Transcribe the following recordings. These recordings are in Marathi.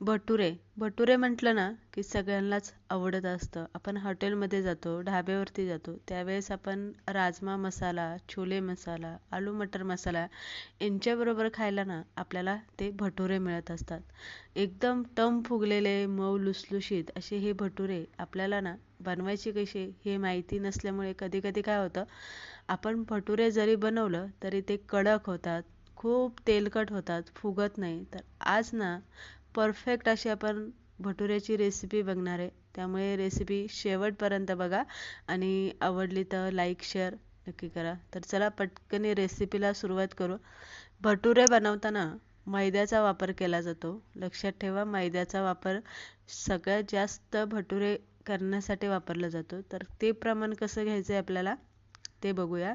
भटुरे. भटुरे म्हटलं ना की सगळ्यांनाच आवडत असतं. आपण हॉटेलमध्ये जातो ढाब्यावरती जातो. त्यावेळेस आपण राजमा मसाला छोले मसाला आलू मटर मसाला यांच्याबरोबर खायला ना आपल्याला ते भटुरे मिळत असतात. एकदम टम फुगलेले मऊ लुसलुशीत असे हे भटुरे आपल्याला ना बनवायचे कसे हे माहिती नसल्यामुळे कधी कधी काय होतं आपण भटुरे जरी बनवलं तरी ते कडक होतात खूप तेलकट होतात फुगत नाही. तर आज ना परफेक्ट अशी आपण भटुऱ्याची रेसिपी बघणार आहे. त्यामुळे रेसिपी शेवटपर्यंत बघा आणि आवडली तर लाईक शेअर नक्की करा. तर चला पटकन रेसिपीला सुरुवात करू. भटुरे बनवताना मैद्याचा वापर केला जातो. लक्षात ठेवा मैद्याचा वापर सगळ्यात जास्त भटुरे करण्यासाठी वापरला जातो. तर ते प्रमाण कसं घ्यायचं आहे आपल्याला ते बघूया.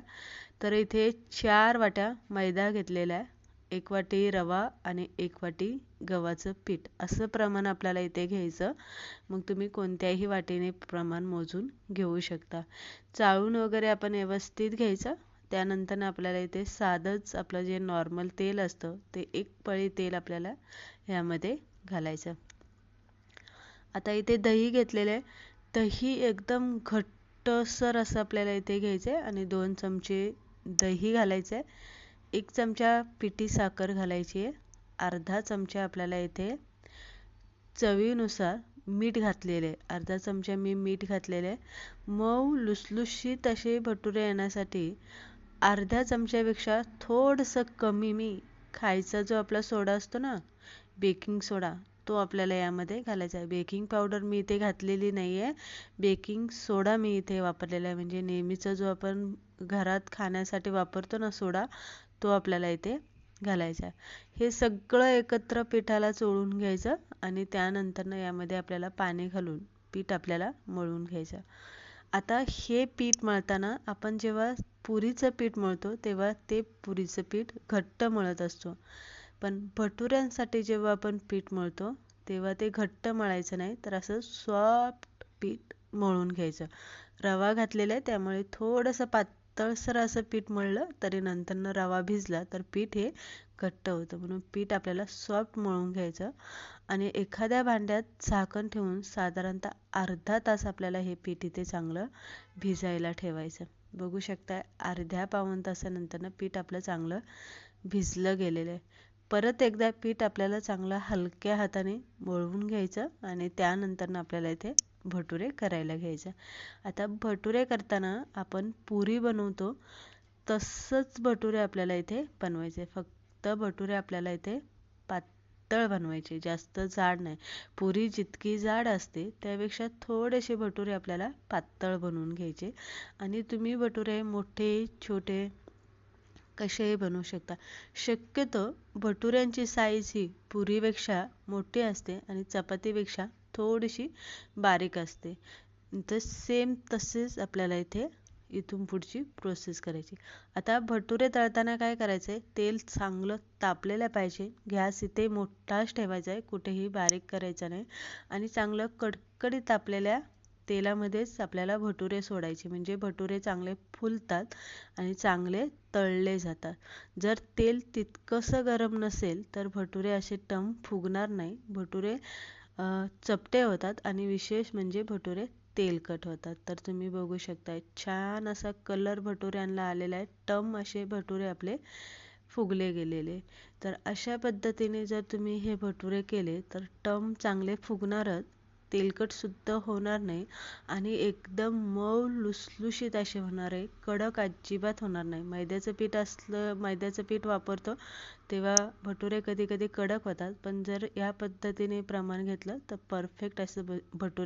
तर इथे चार वाट्या मैदा घेतलेला आहे. एक वाटी रवा आणि एक वाटी गव्हाचं पीठ. असं प्रमाण आपल्याला इथे घ्यायचं. मग तुम्ही कोणत्याही वाटीने प्रमाण मोजून घेऊ शकता. चाळून वगैरे आपण व्यवस्थित घ्यायचं. त्यानंतर आपल्याला इथे साधंच आपलं जे नॉर्मल तेल असतं ते एक पळी तेल आपल्याला ह्यामध्ये घालायचं. आता इथे दही घेतलेलं. आहे दही एकदम घट्टसर असं आपल्याला इथे घ्यायचं आहे आणि दोन चमचे दही घालायचं आहे एक चमचा पिठी साखर घालायची आहे. अर्धा चमचा आपल्याला इथे चवीनुसार मीठ घातलेले आहे. अर्धा चमचा मी मीठ घातलेले आहे. मऊ लुसलुशीत असे भटुरे येण्यासाठी अर्ध्या चमच्यापेक्षा थोडंसं कमी मी खायचा जो आपला सोडा असतो ना बेकिंग सोडा तो आपल्याला यामध्ये घालायचा आहे. बेकिंग पावडर मी इथे घातलेली नाही आहे बेकिंग सोडा मी इथे वापरलेला आहे. म्हणजे नेहमीचा जो आपण घरात खाण्यासाठी वापरतो ना सोडा तो आपल्याला इथे घालायचा आहे. हे सगळं एकत्र पिठाला चोळून घ्यायचं आणि त्यानंतरनं यामध्ये आपल्याला पाणी घालून पीठ आपल्याला मळून घ्यायचं आता हे पीठ मळताना आपण जेव्हा पुरीचं पीठ मळतो तेव्हा ते पुरीचं पीठ घट्ट मळत असतो. पण भटुऱ्यांसाठी जेव्हा आपण पीठ मळतो तेव्हा ते घट्ट मळायचं नाही तर असं सॉफ्ट पीठ मळून घ्यायचं. रवा घातलेला आहे त्यामुळे थोडंसं पातळसर असं पीठ मळलं तरी नंतरनं रवा भिजला तर पीठ हे घट्ट होतं. म्हणून पीठ आपल्याला सॉफ्ट मळून घ्यायचं आणि एखाद्या भांड्यात झाकण ठेवून साधारणतः अर्धा तास आपल्याला हे पीठ इथे चांगलं भिजायला ठेवायचं. बघू शकता अर्ध्या पाऊण तासानंतरनं पीठ आपलं चांगलं भिजलं गेलेलं आहे. परत एकदा पीठ आपल्याला चांगलं हलक्या हाताने मळवून घ्यायचं आणि त्यानंतरनं आपल्याला इथे भटुरे करायला घ्यायचं. आता भटुरे करताना आपण पुरी बनवतो तसंच भटुरे आपल्याला इथे बनवायचे. फक्त भटुरे आपल्याला इथे पातळ बनवायचे जास्त जाड नाही. पुरी जितकी जाड असते त्यापेक्षा थोडेसे भटुरे आपल्याला पातळ बनवून घ्यायचे. आणि तुम्ही भटुरे मोठे छोटे कसेही बनवू शकता. शक्यतो भटुऱ्यांची साईज ही पुरीपेक्षा मोठी असते आणि चपातीपेक्षा थोडीशी बारीक असते. तर सेम तसेच आपल्याला इथे इथून पुढची प्रोसेस करायची. आता भटुरे तळताना काय करायचं आहे तेल चांगलं तापलेलं पाहिजे. गॅस इथे मोठाच ठेवायचा आहे. कुठेही बारीक करायचा नाही. आणि चांगलं कडकडीत तापलेल्या तेलामध्येच आपल्याला भटुरे सोडायचे. म्हणजे भटुरे चांगले फुलतात आणि चांगले तळले जातात. जर तेल तितकंसं गरम नसेल तर भटुरे असे टम फुगणार नाही. भटुरे चपटे होतात आणि विशेष म्हणजे भटुरे तेलकट होतात. तर तुम्ही बघू शकता छान असा कलर भटुऱ्यांना आलेला आहे. टम असे भटुरे आपले फुगले गेलेले तर अशा पद्धतीने जर तुम्ही हे भटुरे केले तर टम चांगले फुगणारच. तेलकटसुद्धा होणार नाही आणि एकदम मऊ लुसलुशीत असे होणार आहे. कडक अजिबात होणार नाही. मैद्याचं पीठ असलं मैद्याचं पीठ वापरतो तेव्हा भटुरे कधी कधी कडक होतात. पण जर या पद्धतीने प्रमाण घेतलं तर परफेक्ट असं भ भटुरे